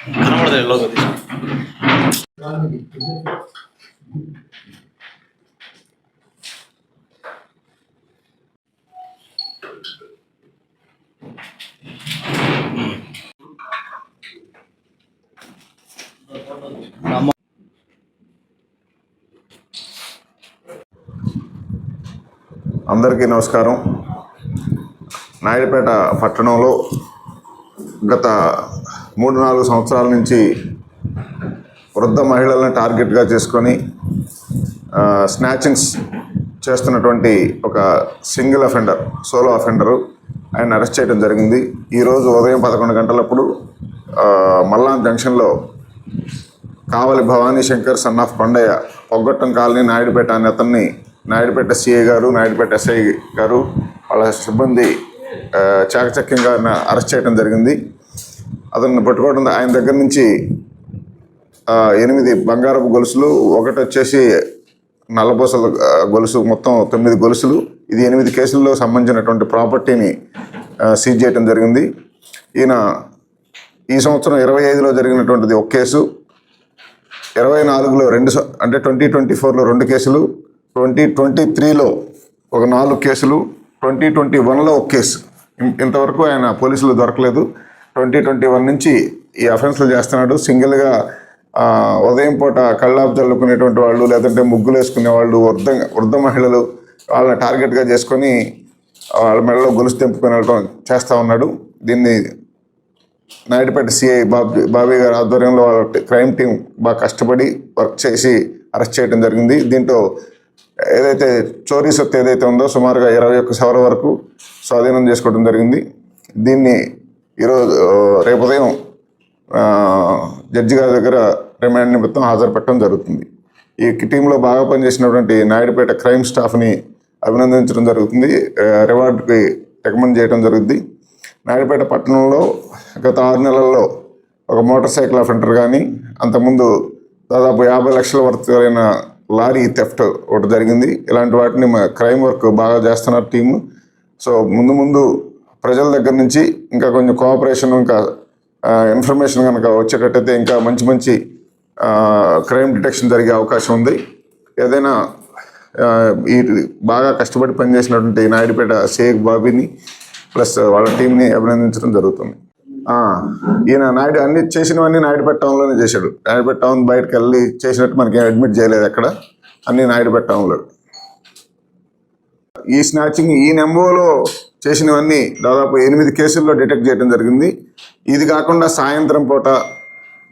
కనబడదు లోగో అందరికీ నమస్కారం. నాయుడుపేట పట్టణంలో గత మూడు నాలుగు సంవత్సరాల నుంచి వృద్ధ మహిళలను టార్గెట్గా చేసుకొని స్నాచింగ్స్ చేస్తున్నటువంటి ఒక సింగిల్ అఫెండర్ సోలో అఫెండరు ఆయన అరెస్ట్ చేయడం జరిగింది. ఈరోజు ఉదయం పదకొండు గంటలప్పుడు ఆ, మల్లాన్ జంక్షన్లో Kavali Bhavani Shankar son of Kondaiah పొగ్గొట్టం colony Naidupeta అనే అతన్ని నాయుడుపేట సిఐ గారు నాయుడుపేట ఎస్ఐ గారు వాళ్ళ సిబ్బంది చాకచక్యంగా ఆయన అరెస్ట్ చేయడం జరిగింది. అతన్ని పట్టుకోవడం ఆయన దగ్గర నుంచి ఎనిమిది బంగారపు గొలుసులు ఒకటి వచ్చేసి నల్లబూసల గొలుసు మొత్తం తొమ్మిది గొలుసులు. ఇది ఎనిమిది కేసుల్లో సంబంధించినటువంటి ప్రాపర్టీని సీజ్ చేయడం జరిగింది. ఈయన ఈ సంవత్సరం ఇరవై ఐదులో జరిగినటువంటిది ఒక కేసు. ఇరవై నాలుగులో రెండు స- అంటే ట్వంటీ ట్వంటీ ఫోర్లో రెండు కేసులు. ట్వంటీ ట్వంటీ త్రీలో ఒక నాలుగు కేసులు. ట్వంటీ ట్వంటీ వన్లో ఒక కేసు. ఇంతవరకు ఆయన పోలీసులు దొరకలేదు. ట్వంటీ ట్వంటీ వన్ నుంచి ఈ అఫెన్స్లు చేస్తున్నాడు. సింగిల్గా ఉదయం పూట కళ్ళాపు చల్లుకునేటువంటి వాళ్ళు లేదంటే ముగ్గులు వేసుకునే వాళ్ళు వృద్ధ వృద్ధ మహిళలు వాళ్ళని టార్గెట్గా చేసుకొని వాళ్ళ మెడలో గొలుసు తెంపుకొని వెళ్ళడం చేస్తూ ఉన్నాడు. దీన్ని నాయుడుపేట సిఐ బాబీ బాబీ గారి ఆధ్వర్యంలో వాళ్ళ క్రైమ్ టీం బాగా కష్టపడి వర్క్ చేసి అరెస్ట్ చేయడం జరిగింది. దీంట్లో ఏదైతే చోరీ సొత్తు ఏదైతే ఉందో సుమారుగా ఇరవై ఒక్క సవర వరకు స్వాధీనం చేసుకోవడం జరిగింది. దీన్ని ఈరోజు రేపు ఉదయం జడ్జి గారి దగ్గర రిమాండ్ నిమిత్తం హాజరు పెట్టడం జరుగుతుంది. ఈ టీంలో బాగా పనిచేసినటువంటి నాయుడుపేట క్రైమ్ స్టాఫ్ని అభినందించడం జరుగుతుంది. రివార్డ్కి రివార్డుకి రికమెండ్ చేయడం జరుగుద్ది. నాయుడుపేట పట్టణంలో గత ఆరు నెలల్లో ఒక మోటార్ సైకిల్ అఫెంటర్ కానీ అంతకుముందు దాదాపు యాభై లక్షల వరకు అయిన లారీ థెఫ్ట్ ఒకటి జరిగింది. ఇలాంటి వాటిని క్రైమ్ వర్క్ బాగా చేస్తున్నారు టీము. సో ముందు ముందు ప్రజల దగ్గర నుంచి ఇంకా కొంచెం కోఆపరేషన్ ఇంకా ఇన్ఫర్మేషన్ కనుక వచ్చేటట్టయితే ఇంకా మంచి మంచి క్రైమ్ డిటెక్షన్ జరిగే అవకాశం ఉంది. ఏదైనా ఈ బాగా కష్టపడి పనిచేసినటువంటి నాయుడుపేట షేక్ బాబీని ప్లస్ వాళ్ళ టీంని అభినందించడం జరుగుతుంది. ఈయన నాయుడు అన్ని చేసినవన్నీ నాయుడుపేట టౌన్లోనే చేశాడు. నాయుడుపేట టౌన్ బయటకు వెళ్ళి చేసినట్టు మనకి అడ్మిట్ చేయలేదు అక్కడ. అన్ని నాయుడుపేట టౌన్లో ఈ స్నాచింగ్ ఈ నెంబోలో చేసినవన్నీ దాదాపు ఎనిమిది కేసుల్లో డిటెక్ట్ చేయడం జరిగింది. ఇది కాకుండా సాయంత్రం పూట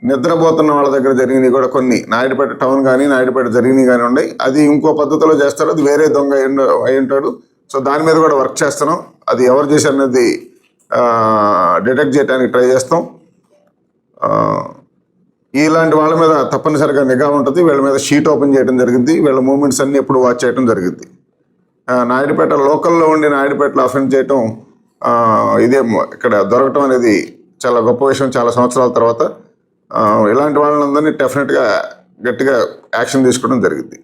నిద్రపోతున్న వాళ్ళ దగ్గర జరిగినవి కూడా కొన్ని. నాయుడుపేట టౌన్ కానీ నాయుడుపేట జరిగినవి కానీ ఉన్నాయి. అది ఇంకో పద్ధతిలో చేస్తారు. అది వేరే దొంగ అయి ఉండ- ఉంటాడు. సో దాని మీద కూడా వర్క్ చేస్తున్నాం. అది ఎవరు చేశారనేది డిటెక్ట్ చేయడానికి ట్రై చేస్తాం. ఇలాంటి వాళ్ళ మీద తప్పనిసరిగా నిఘా ఉంటుంది. వీళ్ళ మీద షీట్ ఓపెన్ చేయడం జరిగింది. వీళ్ళ మూమెంట్స్ అన్నీ ఎప్పుడు వాచ్ చేయడం జరిగింది. నాయుడుపేట లోకల్లో ఉండి నాయుడుపేటలో అఫెండ్ చేయటం ఇదే ఇక్కడ దొరకటం అనేది చాలా గొప్ప విషయం చాలా సంవత్సరాల తర్వాత. ఇలాంటి వాళ్ళందరినీ డెఫినెట్గా గట్టిగా యాక్షన్ తీసుకోవడం జరిగింది.